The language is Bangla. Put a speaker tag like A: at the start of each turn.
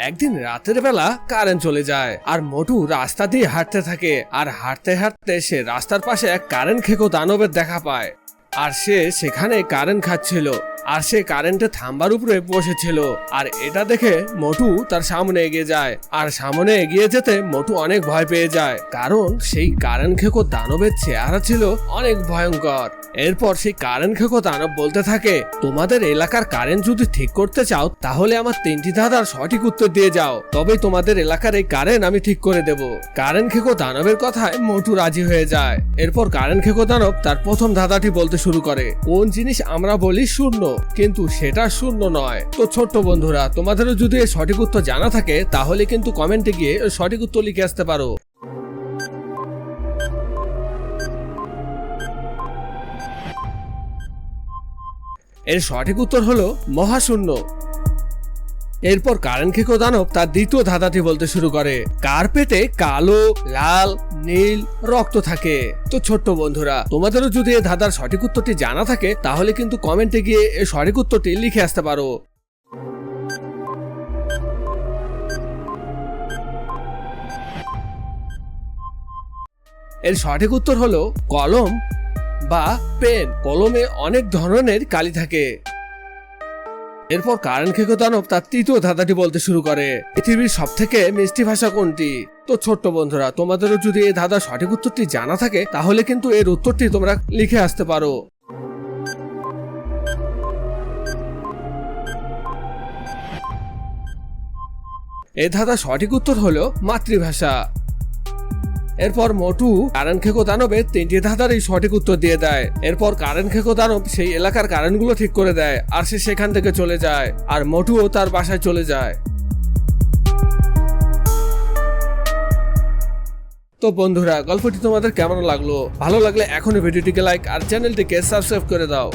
A: একদিন রাতের বেলা কারেন্ট চলে যায় আর মোটু রাস্তা দিয়ে হাঁটতে থাকে। আর হাঁটতে হাঁটতে সে রাস্তার পাশে এক কারেন্ট খেকো দানবের দেখা পায়। আর সে সেখানে কারেন্ট খাচ্ছিল। আর সে কারেন্টের থাম্বার উপরে বসেছিল। আর এটা দেখে মোটু তার সামনে এগিয়ে যায়। আর সামনে এগিয়ে যেতে মোটু অনেক ভয় পেয়ে যায়। কারণ সেই কারেন্ট খেকো দানবের চেহারা ছিল অনেক ভয়ঙ্কর। এরপর সেই কারেন্ট খেকো দানব বলতে থাকে, তোমাদের এলাকার কারেন্ট যদি ঠিক করতে চাও, তাহলে আমার তিনটি ধাঁধার সঠিক উত্তর দিয়ে যাও। তবে তোমাদের এলাকার এই কারেন্ট আমি ঠিক করে দেব। কারেন্ট খেকো দানবের কথায় মোটু রাজি হয়ে যায়। এরপর কারেন্ট খেকো দানব তার প্রথম ধাঁধাটি বলতে শুরু করে, কোন জিনিস আমরা বলি শূন্য, কিন্তু সেটা শূন্য নয়। তো ছোট্ট বন্ধুরা, তোমাদেরও যদি সঠিক উত্তর জানা থাকে, তাহলে কিন্তু কমেন্টে গিয়ে সঠিক উত্তর লিখে আসতে পারো। এর সঠিক উত্তর হলো মহাশূন্য। এরপর কারেন্ট খেকো দানব তার দ্বিতীয় ধাঁধাটি বলতে শুরু করে। কার পেটে কালো, লাল, নীল রক্ত থাকে। তো ছোট্ট বন্ধুরা, তোমাদেরও যদি এই ধাঁধার সঠিক উত্তরটি জানা থাকে, তাহলে কিন্তু কমেন্টে গিয়ে এই সঠিক উত্তরটি লিখে আসতে পারো। এর সঠিক উত্তর হলো কলম। বা পেন কলমে অনেক ধরনের কালি থাকে। এরপর কারেন্ট খেকো দানব তার তৃতীয় ধাঁধাটি বলতে শুরু করে। পৃথিবীর সব থেকে মিষ্টি ভাষা কোনটি? তো ছোট্ট বন্ধুরা, তোমাদেরও যদি এই ধাঁধার সঠিক উত্তরটি জানা থাকে, তাহলে কিন্তু এর উত্তরটি তোমরা লিখে আসতে পারো। এই ধাঁধার সঠিক উত্তর হলো মাতৃভাষা। এরপর মোটু কারেন্ট খেকো দানবের তিনটি ধাঁধারই সঠিক উত্তর দিয়ে দেয়। এরপর কারেন্ট খেকো দানব সেই এলাকার কারেন্টগুলো ঠিক করে দেয় আর সে সেখান থেকে চলে যায় আর মোটুও তার বাসায় চলে যায়। তো বন্ধুরা, গল্পটি তোমাদের কেমন লাগল? ভালো লাগলে এখনই ভিডিওটিকে লাইক আর চ্যানেলটিকে সাবস্ক্রাইব করে দাও।